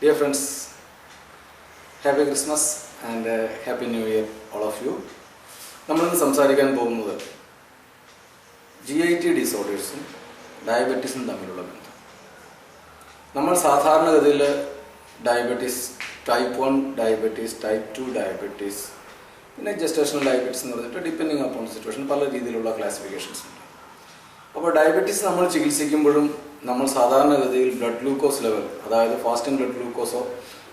Dear friends happy Christmas and happy new year all of you നമ്മളിന്ന് സംസാരിക്കാൻ പോകുന്നത് G I T ഡിസോർഡേഴ്സും ഡയബറ്റീസും തമ്മിലുള്ള ബന്ധം. നമ്മൾ സാധാരണഗതിയിൽ diabetes type one diabetes type two diabetes പിന്നെ ജസ്റ്റേഷണൽ ഡയബറ്റീസ് എന്ന് പറഞ്ഞിട്ട് ഡിപ്പെൻഡിങ് അപ്പോൺ സിറ്റുവേഷൻ പല രീതിയിലുള്ള ക്ലാസിഫിക്കേഷൻസ് ഉണ്ട്. അപ്പോൾ ഡയബറ്റീസ് നമ്മൾ ചികിത്സിക്കുമ്പോഴും നമ്മൾ സാധാരണഗതിയിൽ ബ്ലഡ് ഗ്ലൂക്കോസ് ലെവൽ അതായത് ഫാസ്റ്റിംഗ് ബ്ലഡ് ഗ്ലൂക്കോസോ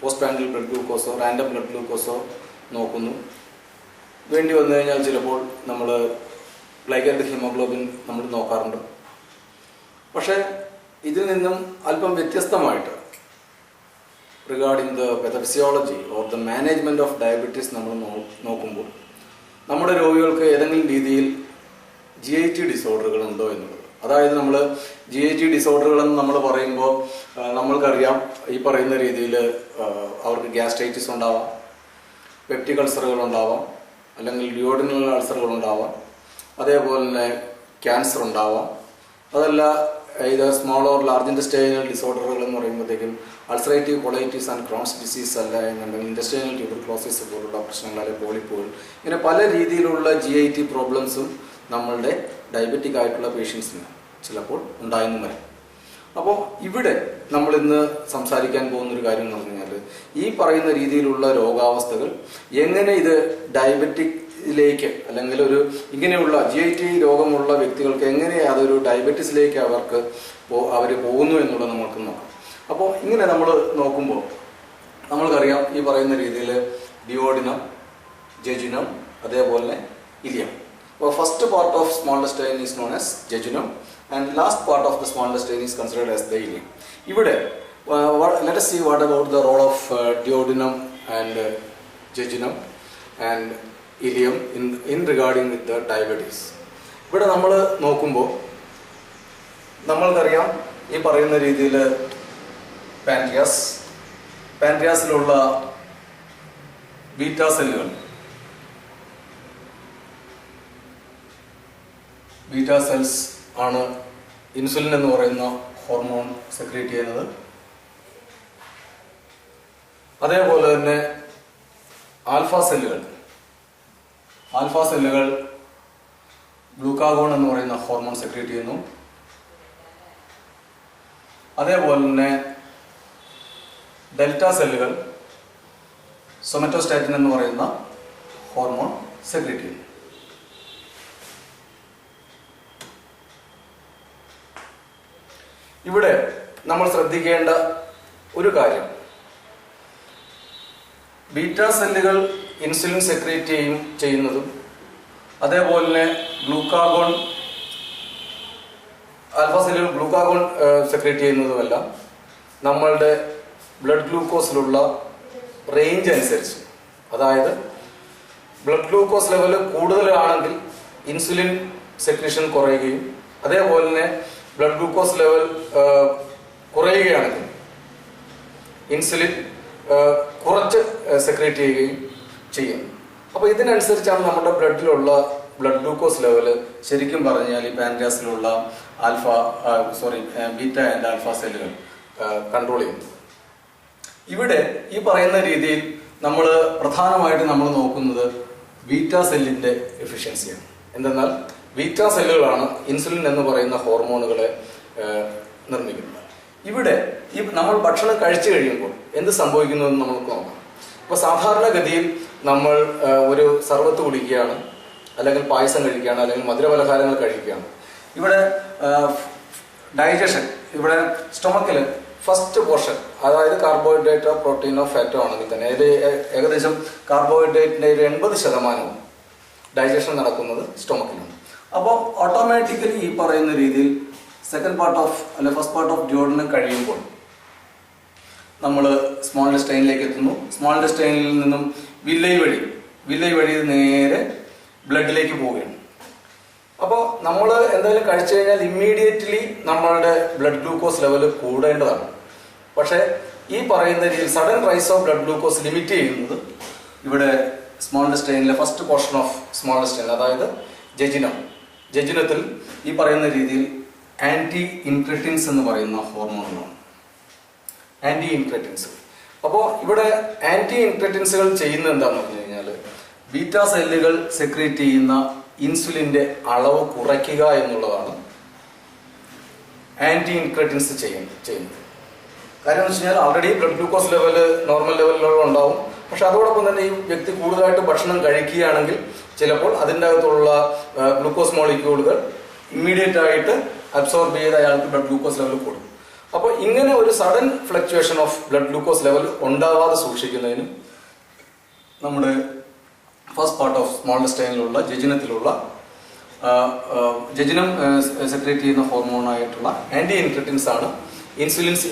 പോസ്റ്റ് പാൻഡിൽ ബ്ലഡ് ഗ്ലൂക്കോസോ റാൻഡം ബ്ലഡ് ഗ്ലൂക്കോസോ നോക്കുന്നു. വേണ്ടി വന്നു കഴിഞ്ഞാൽ ചിലപ്പോൾ നമ്മൾ ഗ്ലൈക്കൈഡ് ഹീമോഗ്ലോബിൻ നമ്മൾ നോക്കാറുണ്ട്. പക്ഷേ ഇതിൽ നിന്നും അല്പം വ്യത്യസ്തമായിട്ട് regarding the pathophysiology or the management of diabetes നമ്മൾ നോക്കുമ്പോൾ നമ്മുടെ രോഗികൾക്ക് ഏതെങ്കിലും രീതിയിൽ ജി ഐ ടി ഡിസോർഡറുകൾ ഉണ്ടോ എന്നുള്ളത് അതായത് നമ്മൾ ജി എ ജി ഡിസോർഡറുകൾ എന്ന് നമ്മൾ പറയുമ്പോൾ നമ്മൾക്കറിയാം ഈ പറയുന്ന രീതിയിൽ അവർക്ക് ഗ്യാസ്ട്രൈറ്റിസ് ഉണ്ടാവാം പെപ്റ്റിക് അൾസറുകൾ ഉണ്ടാവാം അല്ലെങ്കിൽ ഡിയോഡിനൽ അൾസറുകൾ ഉണ്ടാവാം അതേപോലെ തന്നെ ക്യാൻസർ ഉണ്ടാവാം. അതല്ല ഇത് സ്മോൾ ഓർ ലാർജ് ഇൻഡസ്ട്രിയൽ ഡിസോർഡറുകൾ എന്ന് പറയുമ്പോഴത്തേക്കും ulcerative colitis and Crohn's disease അല്ല എന്നുണ്ടെങ്കിൽ ഇൻഡസ്ട്രിയൽ ട്യൂബർക്ലോസിസ് പോലുള്ള പ്രശ്നങ്ങൾ അല്ലെങ്കിൽ പോളിപ്പോൾ ഇങ്ങനെ പല രീതിയിലുള്ള ജി ഐ ടി പ്രോബ്ലംസും നമ്മളുടെ ഡയബറ്റിക് ആയിട്ടുള്ള പേഷ്യൻസിന് ചിലപ്പോൾ ഉണ്ടായെന്നും വരാം. അപ്പോൾ ഇവിടെ നമ്മൾ ഇന്ന് സംസാരിക്കാൻ പോകുന്ന ഒരു കാര്യം എന്ന് പറഞ്ഞു കഴിഞ്ഞാൽ ഈ പറയുന്ന രീതിയിലുള്ള രോഗാവസ്ഥകൾ എങ്ങനെ ഇത് ഡയബറ്റിക്കിലേക്ക് അല്ലെങ്കിൽ ഒരു ഇങ്ങനെയുള്ള ജി ഐ ടി രോഗമുള്ള വ്യക്തികൾക്ക് എങ്ങനെ അതൊരു ഡയബറ്റിസിലേക്ക് അവർക്ക് അവർ പോകുന്നു എന്നുള്ളത് നമുക്ക് നോക്കാം. അപ്പോൾ ഇങ്ങനെ നമ്മൾ നോക്കുമ്പോൾ നമ്മൾക്കറിയാം ഈ പറയുന്ന രീതിയിൽ ഡിയോഡിനം ജെജുനം അതേപോലെ ഇലിയം അപ്പോൾ first part of small intestine is known as jejunum and last part of the small intestine is considered as the ileum ഇവിടെ let see what about the role of duodenum and jejunum and ileum in in regarding with the diabetes ഇവിടെ നമ്മൾ നോക്കുമ്പോൾ നമ്മൾക്കറിയാം ഈ പറയുന്ന രീതിയിൽ pancreas പാൻക്രിയാസിലുള്ള beta സെല്ലുകൾ ബീറ്റാ സെൽസ് ആണ് ഇൻസുലിൻ എന്ന് പറയുന്ന ഹോർമോൺ സെക്രീറ്റ് ചെയ്യുന്നത്. അതേപോലെ തന്നെ ആൽഫ സെല്ലുകൾ. ആൽഫ സെല്ലുകൾ ഗ്ലൂക്കാഗോൺ എന്ന് പറയുന്ന ഹോർമോൺ സെക്രീറ്റ് ചെയ്യുന്നു. അതേപോലെ തന്നെ ഡെൽറ്റ സെല്ലുകൾ സൊമറ്റോസ്റ്റാറ്റിൻ എന്ന് പറയുന്ന ഹോർമോൺ സെക്രീറ്റ് ചെയ്യുന്നു. ഇവിടെ നമ്മൾ ശ്രദ്ധിക്കേണ്ട ഒരു കാര്യം. ബീറ്റ സെല്ലുകൾ ഇൻസുലിൻ സെക്രീറ്റ് ചെയ്യും ചെയ്യുന്നതും അതേപോലെ തന്നെ ഗ്ലൂക്കാഗോൺ ആൽഫ സെല്ലുകൾ ഗ്ലൂക്കാഗോൺ സെക്രീറ്റ് ചെയ്യുന്നതുമെല്ലാം. നമ്മളുടെ ബ്ലഡ് ഗ്ലൂക്കോസിലുള്ള റേഞ്ച് അനുസരിച്ച്. അതായത് ബ്ലഡ് ഗ്ലൂക്കോസ് ലെവൽ കൂടുതലാണെങ്കിൽ ഇൻസുലിൻ സെക്രീഷൻ കുറയുകയും അതേപോലെ തന്നെ ബ്ലഡ് ഗ്ലൂക്കോസ് ലെവൽ കുറയുകയാണെങ്കിൽ ഇൻസുലിൻ കുറച്ച് സെക്രീറ്റ് ചെയ്യുകയും ചെയ്യും. അപ്പോൾ ഇതിനനുസരിച്ചാണ് നമ്മുടെ ബ്ലഡിലുള്ള ബ്ലഡ് ഗ്ലൂക്കോസ് ലെവൽ ശരിക്കും പറഞ്ഞാൽ ഈ പാൻക്രിയാസിലുള്ള alpha sorry beta and alpha സെല്ലുകൾ കൺട്രോൾ ചെയ്യുന്നത് ഇവിടെ ഈ പറയുന്ന രീതിയിൽ നമ്മൾ പ്രധാനമായിട്ട് നമ്മൾ നോക്കുന്നത് ബീറ്റ സെല്ലിന്റെ എഫിഷ്യൻസിയാണ് എന്തെന്നാൽ ബീറ്റ സെല്ലുകളാണ് ഇൻസുലിൻ എന്ന് പറയുന്ന ഹോർമോണുകളെ നിർമ്മിക്കുന്നത്. ഇവിടെ ഈ നമ്മൾ ഭക്ഷണം കഴിച്ചു കഴിയുമ്പോൾ എന്ത് സംഭവിക്കുന്നു എന്ന് നമുക്ക് നോക്കാം. ഇപ്പൊ സാധാരണഗതിയിൽ നമ്മൾ ഒരു സർവത്ത് കുടിക്കുകയാണ് അല്ലെങ്കിൽ പായസം കഴിക്കുകയാണ് അല്ലെങ്കിൽ മധുരപലഹാരങ്ങൾ കഴിക്കുകയാണ്. ഇവിടെ ഡൈജഷൻ ഇവിടെ സ്റ്റൊമക്കിൽ ഫസ്റ്റ് പോർഷൻ അതായത് കാർബോഹൈഡ്രേറ്റോ പ്രോട്ടീനോ ഫാറ്റോ ആണെങ്കിൽ തന്നെ അതിൽ ഏകദേശം കാർബോഹൈഡ്രേറ്റിന്റെ ഒരു എൺപത് ശതമാനവും ഡൈജഷൻ നടക്കുന്നത് സ്റ്റൊമക്കിലാണ് അപ്പോൾ ഓട്ടോമാറ്റിക്കലി ഈ പറയുന്ന രീതിയിൽ സെക്കൻഡ് പാർട്ട് ഓഫ് അല്ലെ ഫസ്റ്റ് പാർട്ട് ഓഫ് ജോഡിന് കഴിയുമ്പോൾ നമ്മൾ സ്മോൾ ഡെസ്റ്റൈനിലേക്ക് എത്തുന്നു. സ്മോൾ ഡെസ്റ്റൈനിൽ നിന്നും വില്ലൈ വഴി വില്ലൈ വഴി നേരെ ബ്ലഡിലേക്ക് പോവുകയാണ്. അപ്പോൾ നമ്മൾ എന്തായാലും കഴിച്ചു കഴിഞ്ഞാൽ ഇമ്മീഡിയറ്റ്ലി നമ്മളുടെ ബ്ലഡ് ഗ്ലൂക്കോസ് ലെവൽ കൂടേണ്ടതാണ്. പക്ഷേ ഈ പറയുന്ന രീതിയിൽ sudden rise of blood glucose limit ചെയ്യുന്നത് ഇവിടെ small ഡെസ്റ്റൈനിലെ first portion of small intestine അതായത് ജജിനം. ജജിനത്തിൽ ഈ പറയുന്ന രീതിയിൽ ആന്റി ഇൻക്രിറ്റിൻസ് എന്ന് പറയുന്ന ഹോർമോണുകളാണ് ആന്റി ഇൻക്രിറ്റിൻസ് അപ്പോൾ ഇവിടെ ആന്റി ഇൻക്രെറ്റിൻസുകൾ ചെയ്യുന്നത് എന്താണെന്ന് പറഞ്ഞു കഴിഞ്ഞാൽ ബീറ്റ സെല്ലുകൾ സെക്രീറ്റ് ചെയ്യുന്ന ഇൻസുലിന്റെ അളവ് കുറയ്ക്കുക എന്നുള്ളതാണ് ആന്റി ഇൻക്രെറ്റിൻസ് ചെയ്യുന്നത്. കാര്യം എന്ന് വെച്ച് കഴിഞ്ഞാൽ already blood glucose level normal ലെവലിലുള്ള ഉണ്ടാവും. പക്ഷെ അതോടൊപ്പം തന്നെ ഈ വ്യക്തി കൂടുതലായിട്ട് ഭക്ഷണം കഴിക്കുകയാണെങ്കിൽ ചിലപ്പോൾ അതിന്റെ അകത്തുള്ള ഗ്ലൂക്കോസ് മോളിക്യൂളുകൾ ഇമ്മീഡിയറ്റ് ആയിട്ട് അബ്സോർബ് ചെയ്ത് അയാൾക്ക് ബ്ലഡ് ഗ്ലൂക്കോസ് ലെവൽ കൂടും. അപ്പോൾ ഇങ്ങനെ ഒരു sudden fluctuation of blood glucose level ഉണ്ടാവാതെ സൂക്ഷിക്കുന്നതിനും നമ്മുടെ ഫസ്റ്റ് പാർട്ട് ഓഫ് സ്മോൾ സ്റ്റൈനിലുള്ള ജജിനത്തിലുള്ള ജജിനം സെക്രേറ്റ് ചെയ്യുന്ന ഹോർമോണായിട്ടുള്ള ആന്റി ഇൻക്രിറ്റിൻസ് ആണ് ഇൻസുലിൻസ്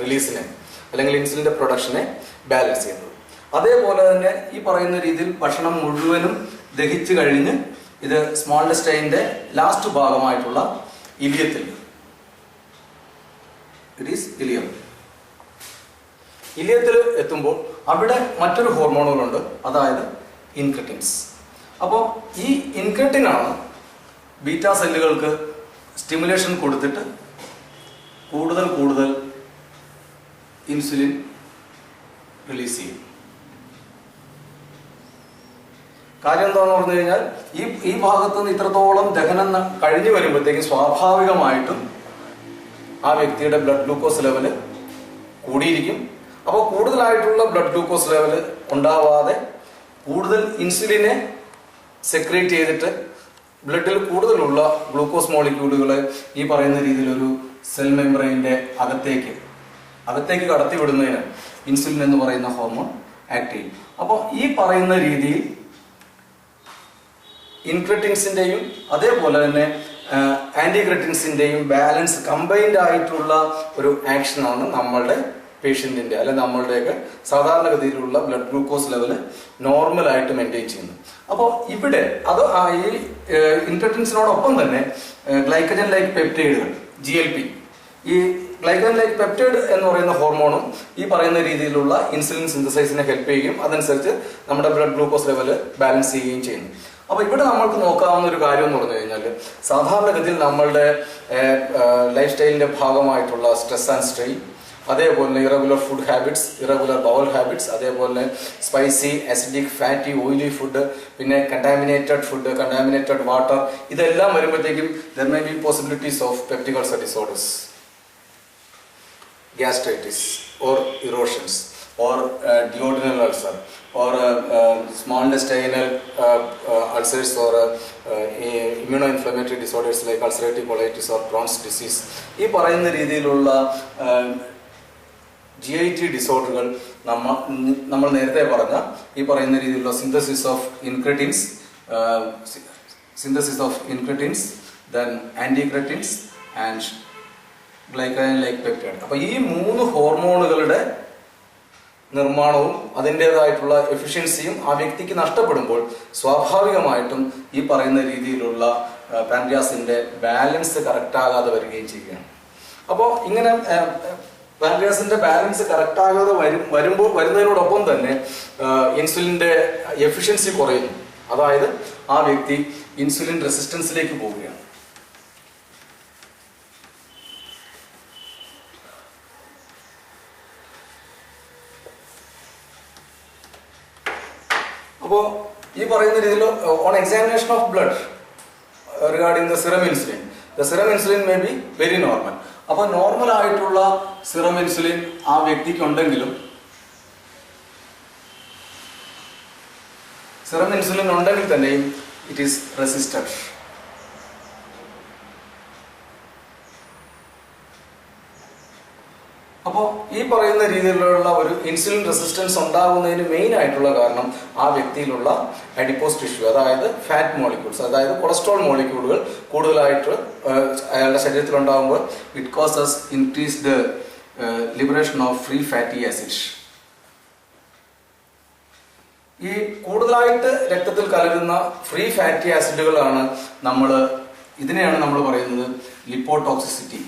റിലീസിനെ അല്ലെങ്കിൽ ഇൻസുലിന്റെ പ്രൊഡക്ഷനെ ബാലൻസ് ചെയ്യുന്നത്. അതേപോലെ തന്നെ ഈ പറയുന്ന രീതിയിൽ ഭക്ഷണം മുഴുവനും ദഹിച്ചു കഴിഞ്ഞ് ഇത് സ്മോൾ സ്റ്റൈന്റെ ലാസ്റ്റ് ഭാഗമായിട്ടുള്ള ഇലിയത്തിൽ. ഇറ്റ് ഈസ് ഇലിയം ഇലിയത്തിൽ എത്തുമ്പോൾ അവിടെ മറ്റൊരു ഹോർമോണുകളുണ്ട് അതായത് ഇൻക്രിട്ടിൻസ് അപ്പോൾ ഈ ഇൻക്രിട്ടിനാണ് ബീറ്റാ സെല്ലുകൾക്ക് സ്റ്റിമുലേഷൻ കൊടുത്തിട്ട് കൂടുതൽ കൂടുതൽ ഇൻസുലിൻ റിലീസ് ചെയ്യും. കാര്യം എന്താണെന്ന് പറഞ്ഞു കഴിഞ്ഞാൽ ഈ ഈ ഭാഗത്ത് നിന്ന് ഇത്രത്തോളം ദഹനം കഴിഞ്ഞു വരുമ്പോഴത്തേക്കും സ്വാഭാവികമായിട്ടും ആ വ്യക്തിയുടെ ബ്ലഡ് ഗ്ലൂക്കോസ് ലെവൽ കൂടിയിരിക്കും. അപ്പോൾ കൂടുതലായിട്ടുള്ള ബ്ലഡ് ഗ്ലൂക്കോസ് ലെവൽ ഉണ്ടാവാതെ കൂടുതൽ ഇൻസുലിനെ സെക്രീറ്റ് ചെയ്തിട്ട് ബ്ലഡിൽ കൂടുതലുള്ള ഗ്ലൂക്കോസ് മോളിക്യൂളുകളെ ഈ പറയുന്ന രീതിയിലൊരു സെൽ മെമ്പറൈന്റെ അകത്തേക്ക് അകത്തേക്ക് കടത്തി വിടുന്നതിന് ഇൻസുലിൻ എന്ന് പറയുന്ന ഹോർമോൺ ആക്ട് ചെയ്യും. അപ്പോൾ ഈ പറയുന്ന രീതിയിൽ ഇൻക്രിറ്റിൻസിന്റെയും അതേപോലെ തന്നെ ആന്റിക്രിറ്റിൻസിന്റെയും ബാലൻസ് കമ്പൈൻഡ് ആയിട്ടുള്ള ഒരു ആക്ഷനാണ് നമ്മളുടെ പേഷ്യന്റിന്റെ അല്ലെ നമ്മളുടെയൊക്കെ സാധാരണഗതിയിലുള്ള ബ്ലഡ് ഗ്ലൂക്കോസ് ലെവൽ നോർമൽ ആയിട്ട് മെയിന്റെയിൻ ചെയ്യുന്നു അപ്പോൾ ഇവിടെ അത് ഈ ഇൻക്രിറ്റിൻസിനോടൊപ്പം തന്നെ ഗ്ലൈക്കജൻ ലൈക്ക് പെപ്റ്റൈഡുകൾ ജി എൽ പി ഈ ഗ്ലൈക്കജൻ ലൈക്ക് പെപ്റ്റൈഡ് എന്ന് പറയുന്ന ഹോർമോണും ഈ പറയുന്ന രീതിയിലുള്ള ഇൻസുലിൻ സിന്തസൈസിനെ ഹെൽപ്പ് ചെയ്യുകയും അതനുസരിച്ച് നമ്മുടെ ബ്ലഡ് ഗ്ലൂക്കോസ് ലെവൽ ബാലൻസ് ചെയ്യുകയും ചെയ്യുന്നു. അപ്പോൾ ഇവിടെ നമ്മൾക്ക് നോക്കാവുന്ന ഒരു കാര്യം എന്ന് പറഞ്ഞു കഴിഞ്ഞാൽ സാധാരണഗതിയിൽ നമ്മളുടെ ലൈഫ് സ്റ്റൈലിന്റെ ഭാഗമായിട്ടുള്ള സ്ട്രെസ് ആൻഡ് സ്ട്രെയിൻ അതേപോലെ irregular food habits irregular bowel habits അതേപോലെ spicy acidic fatty oily food പിന്നെ കണ്ടാമിനേറ്റഡ് ഫുഡ് കണ്ടാമിനേറ്റഡ് വാട്ടർ ഇതെല്ലാം വരുമ്പോഴത്തേക്കും there may be possibilities of peptic ulcers disorders gastritis or erosions or uh, duodenal ulcer or uh, uh, small intestinal uh, uh, ulcers or uh, uh, immunoinflammatory disorders like ulcerative colitis or Crohn's disease ഈ പറയുന്ന രീതിയിലുള്ള G I T ഡിസോർഡറുകൾ നമ്മ നമ്മൾ നേരത്തെ പറഞ്ഞ ഈ പറയുന്ന രീതിയിലുള്ള synthesis of incretins synthesis of incretins then ആന്റിക്രിറ്റിൻസ് and glucagon like peptide അപ്പൊ ഈ മൂന്ന് ഹോർമോണുകളുടെ നിർമ്മാണവും അതിന്റെതായിട്ടുള്ള എഫിഷ്യൻസിയും ആ വ്യക്തിക്ക് നഷ്ടപ്പെടുമ്പോൾ സ്വാഭാവികമായിട്ടും ഈ പറയുന്ന രീതിയിലുള്ള പാൻഡ്രിയാസിന്റെ ബാലൻസ് കറക്റ്റ് ആകാതെ വരികയും ചെയ്യുകയാണ്. അപ്പോൾ ഇങ്ങനെ പാൻക്രിയാസിന്റെ ബാലൻസ് കറക്റ്റ് ആകാതെ വരും വരുമ്പോൾ വരുന്നതിനോടൊപ്പം തന്നെ ഇൻസുലിന്റെ എഫിഷ്യൻസി കുറയുന്നു. അതായത് ആ വ്യക്തി ഇൻസുലിൻ റെസിസ്റ്റൻസിലേക്ക് പോവുകയാണ്. അപ്പോൾ ഈ പറയുന്ന രീതിയിൽ on examination of blood regarding the serum insulin the serum insulin may be very normal അപ്പോൾ നോർമൽ ആയിട്ടുള്ള സിറം ഇൻസുലിൻ ആ വ്യക്തിക്ക് ഉണ്ടെങ്കിലും സിറം ഇൻസുലിൻ ഉണ്ടെങ്കിൽ തന്നെയും ഇറ്റ് ഈസ് റെസിസ്റ്റഡ് അപ്പോൾ ഈ പറയുന്ന രീതിയിലുള്ള ഒരു ഇൻസുലിൻ റെസിസ്റ്റൻസ് ഉണ്ടാകുന്നതിന് മെയിൻ ആയിട്ടുള്ള കാരണം ആ വ്യക്തിയിലുള്ള അഡിപ്പോസ് ടിഷ്യൂ അതായത് ഫാറ്റ് മോളിക്യൂൾസ് അതായത് കൊളസ്ട്രോൾ മോളിക്യൂളുകൾ കൂടുതലായിട്ട് അയാളുടെ ശരീരത്തിൽ ഉണ്ടാകുമ്പോൾ it causes increased liberation of free fatty acid ഈ കൂടുതലായിട്ട് രക്തത്തിൽ കലരുന്ന ഫ്രീ ഫാറ്റി ആസിഡുകളാണ് നമ്മൾ ഇതിനെയാണ് നമ്മൾ പറയുന്നത് ലിപ്പോടോക്സിസിറ്റി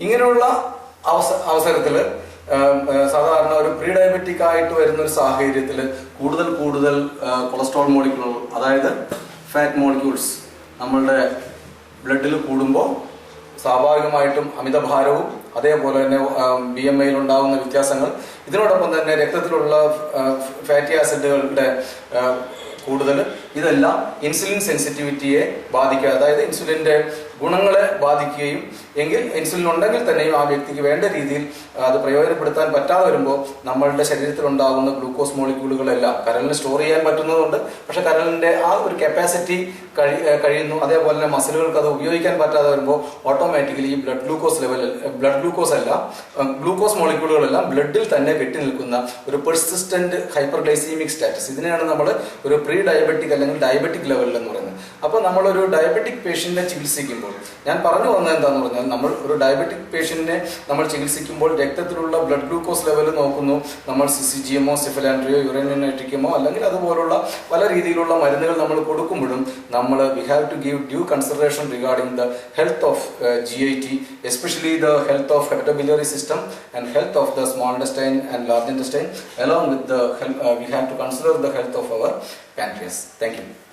ഇങ്ങനെയുള്ള അവസ അവസരത്തിൽ സാധാരണ ഒരു പ്രീ ഡയബറ്റിക് ആയിട്ട് വരുന്ന ഒരു സാഹചര്യത്തിൽ കൂടുതൽ കൂടുതൽ കൊളസ്ട്രോൾ മോളിക്യൂൾ അതായത് ഫാറ്റ് മോളിക്യൂൾസ് നമ്മളുടെ ബ്ലഡിൽ കൂടുമ്പോൾ സ്വാഭാവികമായിട്ടും അമിതഭാരവും അതേപോലെ തന്നെ ബി എം ഐയിൽ ഉണ്ടാകുന്ന വ്യത്യാസങ്ങൾ ഇതിനോടൊപ്പം തന്നെ രക്തത്തിലുള്ള ഫാറ്റി ആസിഡുകളുടെ കൂടുതൽ ഇതെല്ലാം ഇൻസുലിൻ സെൻസിറ്റിവിറ്റിയെ ബാധിക്കുക അതായത് ഇൻസുലിന്റെ ഗുണങ്ങളെ ബാധിക്കുകയും എങ്കിൽ ഇൻസുലിൻ ഉണ്ടെങ്കിൽ തന്നെയും ആ വ്യക്തിക്ക് വേണ്ട രീതിയിൽ അത് പ്രയോജനപ്പെടുത്താൻ പറ്റാതെ വരുമ്പോൾ നമ്മളുടെ ശരീരത്തിൽ ഉണ്ടാകുന്ന ഗ്ലൂക്കോസ് മോളിക്യൂളുകളെല്ലാം കരളിന് സ്റ്റോർ ചെയ്യാൻ പറ്റുന്നതുകൊണ്ട് പക്ഷെ കരളിന്റെ ആ ഒരു കപ്പാസിറ്റി കഴി കഴിയുന്നു. അതേപോലെ തന്നെ മസിലുകൾക്ക് അത് ഉപയോഗിക്കാൻ പറ്റാതെ വരുമ്പോൾ ഓട്ടോമാറ്റിക്കലി ഈ blood glucose level blood glucose അല്ല ഗ്ലൂക്കോസ് മോളിക്യൂളുകളെല്ലാം ബ്ലഡിൽ തന്നെ കെട്ടി നിൽക്കുന്ന ഒരു പെർസിസ്റ്റന്റ് ഹൈപ്പർഗ്ലൈസീമിക് സ്റ്റാറ്റസ് ഇതിനെയാണ് നമ്മൾ ഒരു പ്രീ ഡയബറ്റിക് അല്ലെങ്കിൽ ഡയബറ്റിക് ലെവലിൽ എന്ന് പറയുന്നത്. അപ്പോൾ നമ്മളൊരു ഡയബറ്റിക് പേഷ്യന്റിനെ ചികിത്സിക്കുമ്പോൾ ഞാൻ പറഞ്ഞു വന്നത് എന്താന്ന് പറഞ്ഞാൽ നമ്മൾ ഒരു ഡയബറ്റിക് പേഷ്യന്റിനെ നമ്മൾ ചികിത്സിക്കുമ്പോൾ രക്തത്തിലുള്ള ബ്ലഡ് ഗ്ലൂക്കോസ് ലെവൽ നോക്കുന്നു നമ്മൾ സി ജി എമ്മോ സിഫലാൻഡ്രിയോ യുറേനിയോ അല്ലെങ്കിൽ അതുപോലുള്ള പല രീതിയിലുള്ള മരുന്നുകൾ നമ്മൾ കൊടുക്കുമ്പോഴും നമ്മൾ we have to give due consideration regarding the health of G I T especially the health of hepatobiliary system and health of the small intestine and large intestine along with the health we have to consider the health of our pancreas. Thank you.